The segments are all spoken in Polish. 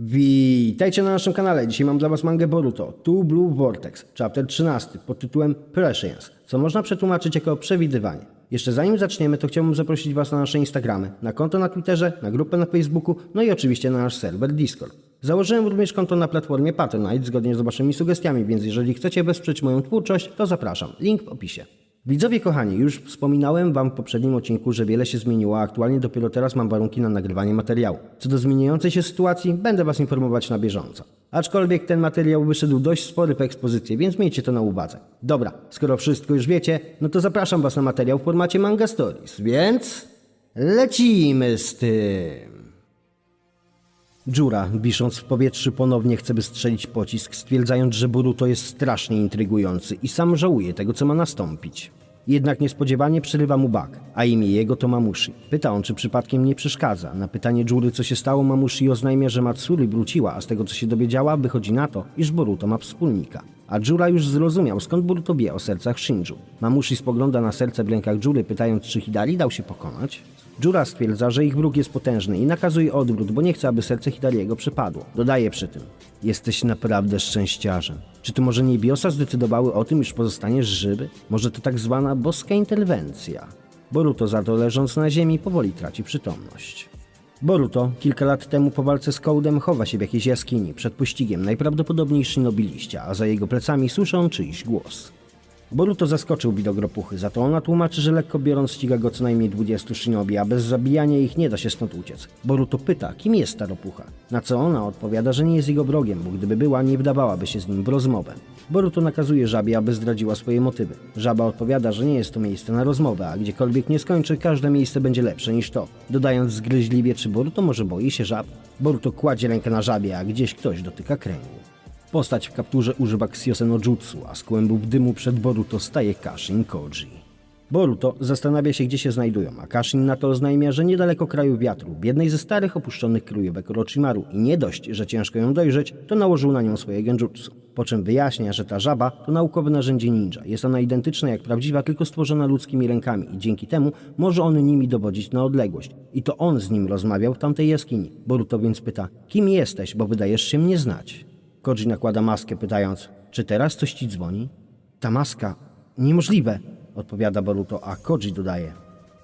Witajcie na naszym kanale. Dzisiaj mam dla Was mangę Boruto, Two Blue Vortex, chapter 13 pod tytułem Prescience, co można przetłumaczyć jako przewidywanie. Jeszcze zanim zaczniemy, to chciałbym zaprosić Was na nasze Instagramy, na konto na Twitterze, na grupę na Facebooku, no i oczywiście na nasz serwer Discord. Założyłem również konto na platformie Patronite zgodnie z Waszymi sugestiami, więc jeżeli chcecie wesprzeć moją twórczość, to zapraszam. Link w opisie. Widzowie kochani, już wspominałem Wam w poprzednim odcinku, że wiele się zmieniło, a aktualnie dopiero teraz mam warunki na nagrywanie materiału. Co do zmieniającej się sytuacji, będę Was informować na bieżąco. Aczkolwiek ten materiał wyszedł dość spory w ekspozycji, więc miejcie to na uwadze. Dobra, skoro wszystko już wiecie, no to zapraszam Was na materiał w formacie Manga Stories, więc lecimy z tym. Dziura, wisząc w powietrzu, ponownie chce wystrzelić pocisk, stwierdzając, że Boruto jest strasznie intrygujący i sam żałuje tego, co ma nastąpić. Jednak niespodziewanie przerywa mu Bak, a imię jego to Mamushi. Pyta on, czy przypadkiem nie przeszkadza. Na pytanie Dziury, co się stało, Mamushi oznajmia, że Matsuri wróciła, a z tego, co się dowiedziała, wychodzi na to, iż Boruto ma wspólnika. A Dziura już zrozumiał, skąd Boruto wie o sercach Shinju. Mamushi spogląda na serce w rękach Dziury, pytając, czy Hidari dał się pokonać. Jura stwierdza, że ich wróg jest potężny i nakazuje odwrót, bo nie chce, aby serce Hidariego przypadło. Dodaje przy tym: Jesteś naprawdę szczęściarzem. Czy to może niebiosa zdecydowały o tym, iż pozostaniesz żywy? Może to tak zwana boska interwencja? Boruto za to leżąc na ziemi powoli traci przytomność. Boruto kilka lat temu po walce z Kołdem chowa się w jakiejś jaskini przed pościgiem najprawdopodobniej shinobiliście, a za jego plecami słyszy on czyjś głos. Boruto zaskoczył widok ropuchy, za to ona tłumaczy, że lekko biorąc ściga go co najmniej 20 shinobi, a bez zabijania ich nie da się stąd uciec. Boruto pyta, kim jest ta ropucha, na co ona odpowiada, że nie jest jego wrogiem, bo gdyby była, nie wdawałaby się z nim w rozmowę. Boruto nakazuje żabie, aby zdradziła swoje motywy. Żaba odpowiada, że nie jest to miejsce na rozmowę, a gdziekolwiek nie skończy, każde miejsce będzie lepsze niż to. Dodając zgryźliwie, czy Boruto może boi się żab? Boruto kładzie rękę na żabie, a gdzieś ktoś dotyka kręgu. Postać w kapturze używa Xiose Jutsu, a z kłębów dymu przed Boruto staje Kashin Koji. Boruto zastanawia się, gdzie się znajdują, a Kashin na to oznajmia, że niedaleko kraju wiatru, w jednej ze starych opuszczonych kryjówek Orochimaru i nie dość, że ciężko ją dojrzeć, to nałożył na nią swoje genjutsu. Po czym wyjaśnia, że ta żaba to naukowe narzędzie ninja. Jest ona identyczna jak prawdziwa, tylko stworzona ludzkimi rękami i dzięki temu może on nimi dowodzić na odległość. I to on z nim rozmawiał w tamtej jaskini. Boruto więc pyta, kim jesteś, bo wydajesz się mnie znać. Koji nakłada maskę, pytając, czy teraz coś ci dzwoni? Ta maska. Niemożliwe, odpowiada Boruto, a Koji dodaje.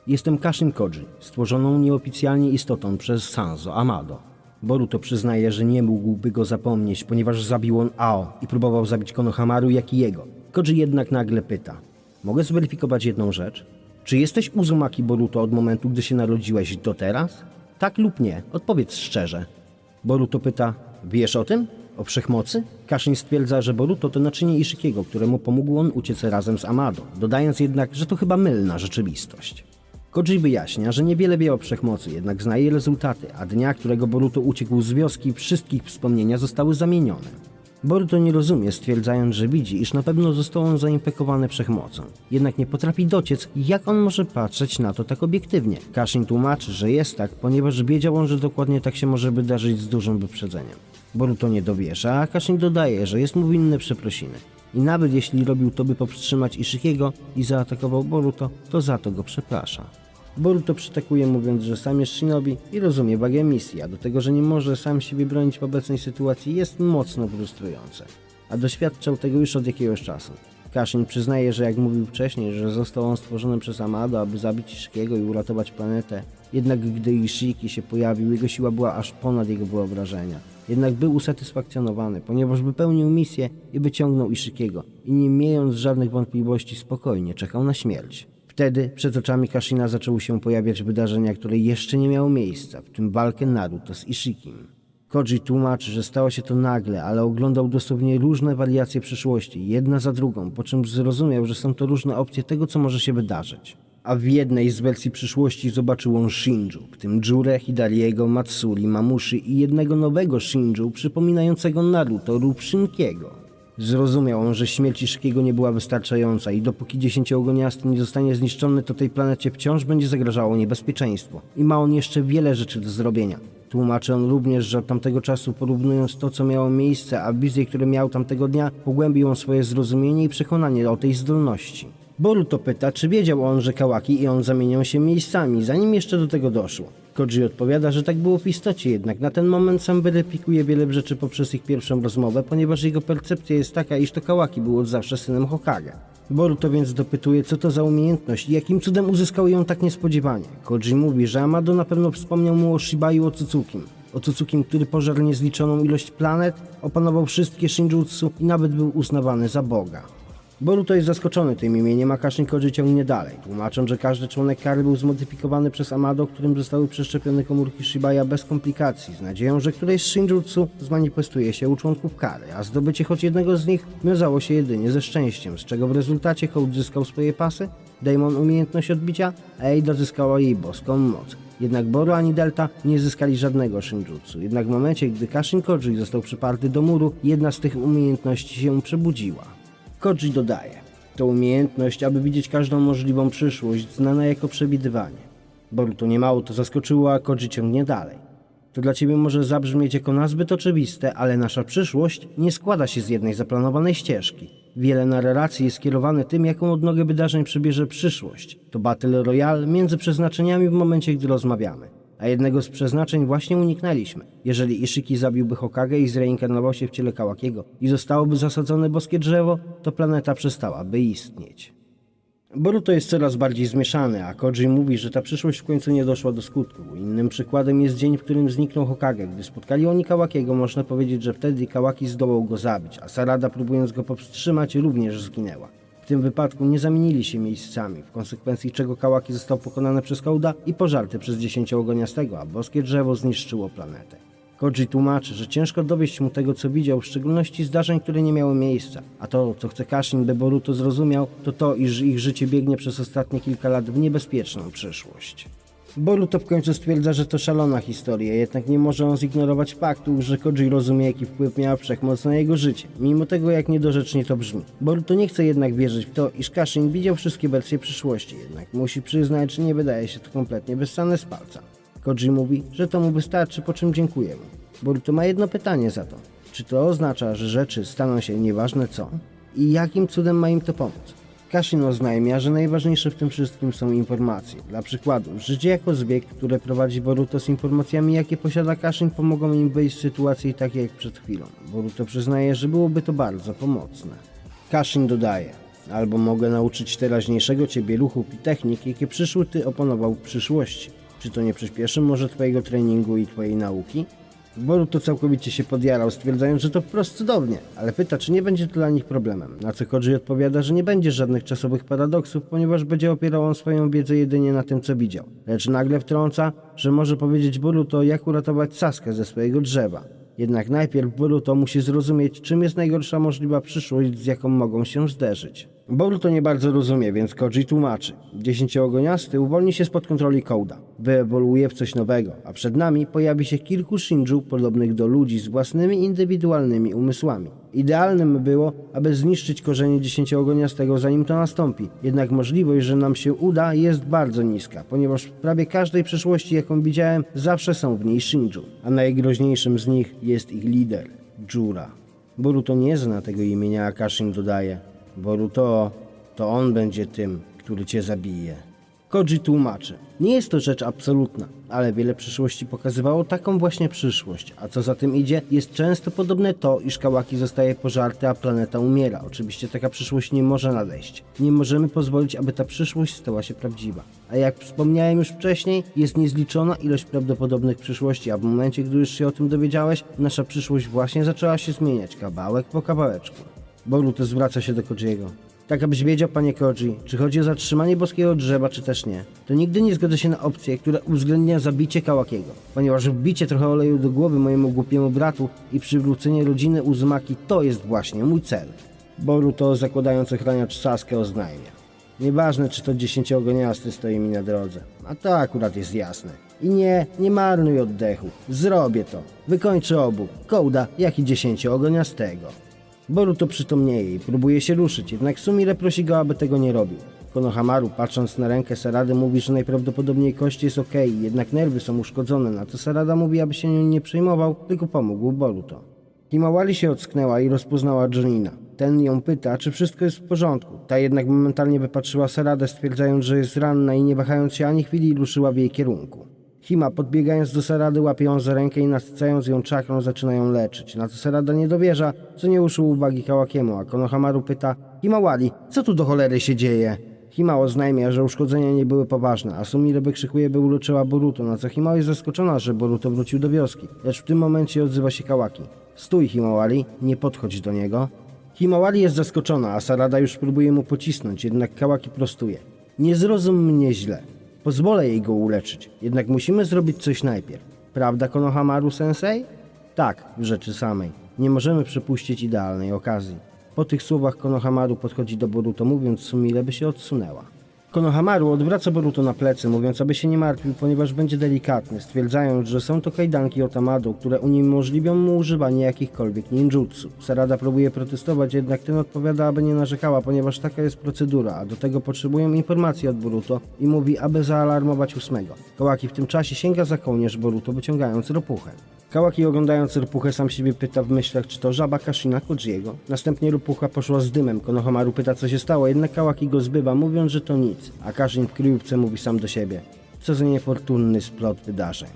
Jestem Kashin Koji, stworzoną nieoficjalnie istotą przez Sanzo Amado. Boruto przyznaje, że nie mógłby go zapomnieć, ponieważ zabił on Ao i próbował zabić Konohamaru, jak i jego. Koji jednak nagle pyta. Mogę zweryfikować jedną rzecz? Czy jesteś Uzumaki Boruto od momentu, gdy się narodziłeś do teraz? Tak lub nie? Odpowiedz szczerze. Boruto pyta, wiesz o tym? O wszechmocy? Kashin stwierdza, że Boruto to naczynie Ishikiego, któremu pomógł on uciec razem z Amado, dodając jednak, że to chyba mylna rzeczywistość. Koji wyjaśnia, że niewiele wie o wszechmocy, jednak zna jej rezultaty, a dnia, którego Boruto uciekł z wioski, wszystkich wspomnienia zostały zamienione. Boruto nie rozumie, stwierdzając, że widzi, iż na pewno został on zainfekowany wszechmocą. Jednak nie potrafi dociec, jak on może patrzeć na to tak obiektywnie. Kashin tłumaczy, że jest tak, ponieważ wiedział on, że dokładnie tak się może wydarzyć z dużym wyprzedzeniem. Boruto nie dowierza, a Kashin dodaje, że jest mu winny przeprosiny. I nawet jeśli robił to, by powstrzymać Ishikiego i zaatakował Boruto, to za to go przeprasza. Boruto przytakuje mówiąc, że sam jest shinobi i rozumie wagę misji, a do tego, że nie może sam siebie bronić w obecnej sytuacji jest mocno frustrujące. A doświadczał tego już od jakiegoś czasu. Kashin przyznaje, że jak mówił wcześniej, że został on stworzony przez Amado, aby zabić Ishikiego i uratować planetę. Jednak gdy Ishiki się pojawił, jego siła była aż ponad jego wyobrażenia. Jednak był usatysfakcjonowany, ponieważ wypełnił misję i wyciągnął Ishikiego i nie miejąc żadnych wątpliwości spokojnie czekał na śmierć. Wtedy przed oczami Kashina zaczęły się pojawiać wydarzenia, które jeszcze nie miały miejsca, w tym walkę Naruto z Ishikim. Koji tłumaczy, że stało się to nagle, ale oglądał dosłownie różne wariacje przyszłości, jedna za drugą, po czym zrozumiał, że są to różne opcje tego, co może się wydarzyć. A w jednej z wersji przyszłości zobaczył on Shinju, w tym Jurę, Hidariego, Matsuri, Mamushi i jednego nowego Shinju przypominającego Naruto lub Shinkiego. Zrozumiał on, że śmierć Ishikiego nie była wystarczająca i dopóki dziesięciogoniasty nie zostanie zniszczony, to tej planecie wciąż będzie zagrażało niebezpieczeństwo. I ma on jeszcze wiele rzeczy do zrobienia. Tłumaczy on również, że od tamtego czasu porównując to, co miało miejsce, a wizje, które miał tamtego dnia, pogłębił on swoje zrozumienie i przekonanie o tej zdolności. Boruto pyta, czy wiedział on, że Kałaki i on zamienią się miejscami, zanim jeszcze do tego doszło. Koji odpowiada, że tak było w istocie, jednak na ten moment sam weryfikuje wiele rzeczy poprzez ich pierwszą rozmowę, ponieważ jego percepcja jest taka, iż to Kałaki był od zawsze synem Hokage. Boruto więc dopytuje, co to za umiejętność i jakim cudem uzyskał ją tak niespodziewanie. Koji mówi, że Amado na pewno wspomniał mu o Shibaju Otsutsukim. Otsutsukim, który pożarł niezliczoną ilość planet, opanował wszystkie shinjutsu i nawet był uznawany za boga. Boruto jest zaskoczony tym imieniem, a Koji ciągnie dalej, tłumacząc, że każdy członek kary był zmodyfikowany przez Amado, którym zostały przeszczepione komórki Shibaya bez komplikacji, z nadzieją, że któreś z Shinjutsu zmanifestuje się u członków kary, a zdobycie choć jednego z nich wiązało się jedynie ze szczęściem, z czego w rezultacie Code zyskał swoje pasy, Daemon umiejętność odbicia, a Eida zyskała jej boską moc. Jednak Boru ani Delta nie zyskali żadnego Shinjutsu. Jednak w momencie, gdy Kashin Koji został przyparty do muru, jedna z tych umiejętności się przebudziła. Koji dodaje, to umiejętność, aby widzieć każdą możliwą przyszłość, znana jako przewidywanie. Boruto niemało to zaskoczyło, a Koji ciągnie dalej. To dla ciebie może zabrzmieć jako nazbyt oczywiste, ale nasza przyszłość nie składa się z jednej zaplanowanej ścieżki. Wiele narracji jest kierowane tym, jaką odnogę wydarzeń przybierze przyszłość. To Battle Royale między przeznaczeniami w momencie, gdy rozmawiamy. A jednego z przeznaczeń właśnie uniknęliśmy. Jeżeli Ishiki zabiłby Hokage i zreinkarnował się w ciele Kawakiego i zostałoby zasadzone boskie drzewo, to planeta przestałaby istnieć. Boruto jest coraz bardziej zmieszany, a Koji mówi, że ta przyszłość w końcu nie doszła do skutku. Innym przykładem jest dzień, w którym zniknął Hokage. Gdy spotkali oni Kawakiego, można powiedzieć, że wtedy Kawaki zdołał go zabić, a Sarada próbując go powstrzymać również zginęła. W tym wypadku nie zamienili się miejscami, w konsekwencji czego Kałaki został pokonany przez Kołda i pożarty przez dziesięcioogoniastego, a boskie drzewo zniszczyło planetę. Koji tłumaczy, że ciężko dowieść mu tego, co widział, w szczególności zdarzeń, które nie miały miejsca. A to, co chce Kashin, by Boruto zrozumiał, to to, iż ich życie biegnie przez ostatnie kilka lat w niebezpieczną przyszłość. Boruto w końcu stwierdza, że to szalona historia, jednak nie może on zignorować faktu, że Koji rozumie, jaki wpływ miała wszechmoc na jego życie, mimo tego, jak niedorzecznie to brzmi. Boruto nie chce jednak wierzyć w to, iż Kashin widział wszystkie wersje przyszłości, jednak musi przyznać, że nie wydaje się to kompletnie wyssane z palca. Koji mówi, że to mu wystarczy, po czym dziękuję mu. Boruto ma jedno pytanie za to. Czy to oznacza, że rzeczy staną się nieważne co? I jakim cudem ma im to pomóc? Kashin oznajmia, że najważniejsze w tym wszystkim są informacje. Dla przykładu, życie jako zbieg, które prowadzi Boruto z informacjami, jakie posiada Kashin, pomogą im wyjść z sytuacji takiej jak przed chwilą. Boruto przyznaje, że byłoby to bardzo pomocne. Kashin dodaje, albo mogę nauczyć teraźniejszego ciebie ruchów i technik, jakie przyszły ty opanował w przyszłości. Czy to nie przyspieszy może twojego treningu i twojej nauki? Boruto całkowicie się podjarał, stwierdzając, że to wprost cudownie, ale pyta, czy nie będzie to dla nich problemem. Na co Koji odpowiada, że nie będzie żadnych czasowych paradoksów, ponieważ będzie opierał on swoją wiedzę jedynie na tym, co widział. Lecz nagle wtrąca, że może powiedzieć Boruto, jak uratować Saskę ze swojego drzewa. Jednak najpierw Boruto musi zrozumieć, czym jest najgorsza możliwa przyszłość, z jaką mogą się zderzyć. Boruto nie bardzo rozumie, więc Koji tłumaczy. Dziesięciogoniasty uwolni się spod kontroli Kołda, wyewoluuje w coś nowego, a przed nami pojawi się kilku Shinju podobnych do ludzi z własnymi indywidualnymi umysłami. Idealnym było, aby zniszczyć korzenie dziesięciogoniastego zanim to nastąpi, jednak możliwość, że nam się uda jest bardzo niska, ponieważ w prawie każdej przyszłości, jaką widziałem, zawsze są w niej Shinju, a najgroźniejszym z nich jest ich lider, Jura. Boruto nie zna tego imienia, a Kashin dodaje. Boruto, to on będzie tym, który cię zabije. Koji tłumaczy. Nie jest to rzecz absolutna, ale wiele przyszłości pokazywało taką właśnie przyszłość, a co za tym idzie, jest często podobne to, iż Kałaki zostaje pożarty, a planeta umiera. Oczywiście taka przyszłość nie może nadejść. Nie możemy pozwolić, aby ta przyszłość stała się prawdziwa. A jak wspomniałem już wcześniej, jest niezliczona ilość prawdopodobnych przyszłości, a w momencie, gdy już się o tym dowiedziałeś, nasza przyszłość właśnie zaczęła się zmieniać, kawałek po kawałeczku. Boruto zwraca się do Kojiego. Tak abyś wiedział, panie Koji, czy chodzi o zatrzymanie boskiego drzewa, czy też nie. To nigdy nie zgodzę się na opcję, która uwzględnia zabicie Kałakiego. Ponieważ wbicie trochę oleju do głowy mojemu głupiemu bratu i przywrócenie rodziny Uzumaki to jest właśnie mój cel. Boruto, zakładając ochraniacz Saskę, oznajmia. Nieważne, czy to dziesięciogoniasty stoi mi na drodze. A to akurat jest jasne. I nie, nie marnuj oddechu. Zrobię to. Wykończę obu. Kołda, jak i dziesięciogoniastego. Boruto przytomnieje i próbuje się ruszyć, jednak Sumire prosi go, aby tego nie robił. Konohamaru, patrząc na rękę Sarady, mówi, że najprawdopodobniej kość jest okej, jednak nerwy są uszkodzone, na co Sarada mówi, aby się nią nie przejmował, tylko pomógł Boruto. Himawari się ocknęła i rozpoznała Jonina. Ten ją pyta, czy wszystko jest w porządku. Ta jednak momentalnie wypatrzyła Saradę, stwierdzając, że jest ranna i nie wahając się ani chwili ruszyła w jej kierunku. Hima, podbiegając do Sarady, łapie ją za rękę i nasycając ją czakrą, zaczyna ją leczyć. Na co Sarada nie dowierza, co nie uszył uwagi Kałakiemu, a Konohamaru pyta Himawari, co tu do cholery się dzieje? Hima oznajmia, że uszkodzenia nie były poważne, a Sumire wykrzykuje, by uleczyła Boruto, na co Hima jest zaskoczona, że Boruto wrócił do wioski. Lecz w tym momencie odzywa się Kałaki. Stój Himawari, nie podchodź do niego. Himawari jest zaskoczona, a Sarada już próbuje mu pocisnąć, jednak Kałaki prostuje. Nie zrozum mnie źle. Pozwolę jej go uleczyć, jednak musimy zrobić coś najpierw. Prawda, Konohamaru Sensei? Tak, w rzeczy samej. Nie możemy przepuścić idealnej okazji. Po tych słowach Konohamaru podchodzi do Boruto, mówiąc Sumire, by się odsunęła. Konohamaru odwraca Boruto na plecy, mówiąc, aby się nie martwił, ponieważ będzie delikatny, stwierdzając, że są to kajdanki Otamado, które uniemożliwią mu używanie jakichkolwiek ninjutsu. Sarada próbuje protestować, jednak ten odpowiada, aby nie narzekała, ponieważ taka jest procedura, a do tego potrzebują informacji od Boruto i mówi, aby zaalarmować ósmego. Kałaki w tym czasie sięga za kołnierz Boruto, wyciągając ropuchę. Kałaki oglądając Ropuchę sam siebie pyta w myślach, czy to żaba Kashina Kojiego. Następnie Ropucha poszła z dymem. Konohamaru pyta, co się stało, jednak Kałaki go zbywa, mówiąc, że to nic. A Kashin w kryjówce mówi sam do siebie. Co za niefortunny splot wydarzeń.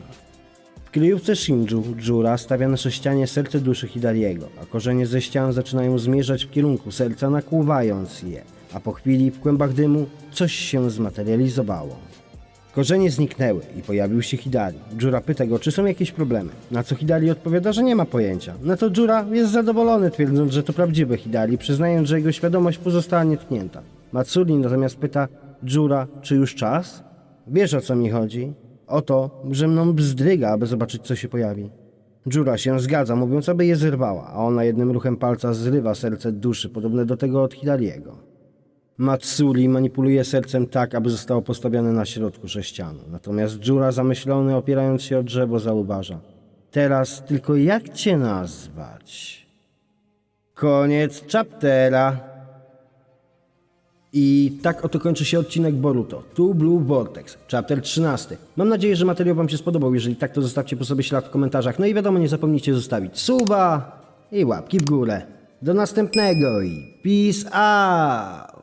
W kryjówce Shinju Jura stawia na sześcianie serce duszy Hidariego, a korzenie ze ścian zaczynają zmierzać w kierunku serca, nakłuwając je. A po chwili w kłębach dymu coś się zmaterializowało. Korzenie zniknęły i pojawił się Hidari. Jura pyta go, czy są jakieś problemy. Na co Hidari odpowiada, że nie ma pojęcia. Na to Jura jest zadowolony, twierdząc, że to prawdziwy Hidari, przyznając, że jego świadomość pozostała nietknięta. Matsuri natomiast pyta Jura, czy już czas? Wiesz o co mi chodzi? O to, że mną bzdryga, aby zobaczyć, co się pojawi. Jura się zgadza, mówiąc, aby je zerwała, a ona jednym ruchem palca zrywa serce duszy, podobne do tego od Hidariego. Matsuri manipuluje sercem tak, aby zostało postawione na środku sześcianu. Natomiast Jura zamyślony, opierając się o drzewo, zauważa. Teraz tylko jak cię nazwać? Koniec chaptera. I tak oto kończy się odcinek Boruto. Tu Blue Vortex, chapter 13. Mam nadzieję, że materiał Wam się spodobał. Jeżeli tak, to zostawcie po sobie ślad w komentarzach. No i wiadomo, nie zapomnijcie zostawić suba i łapki w górę. Do następnego i peace out!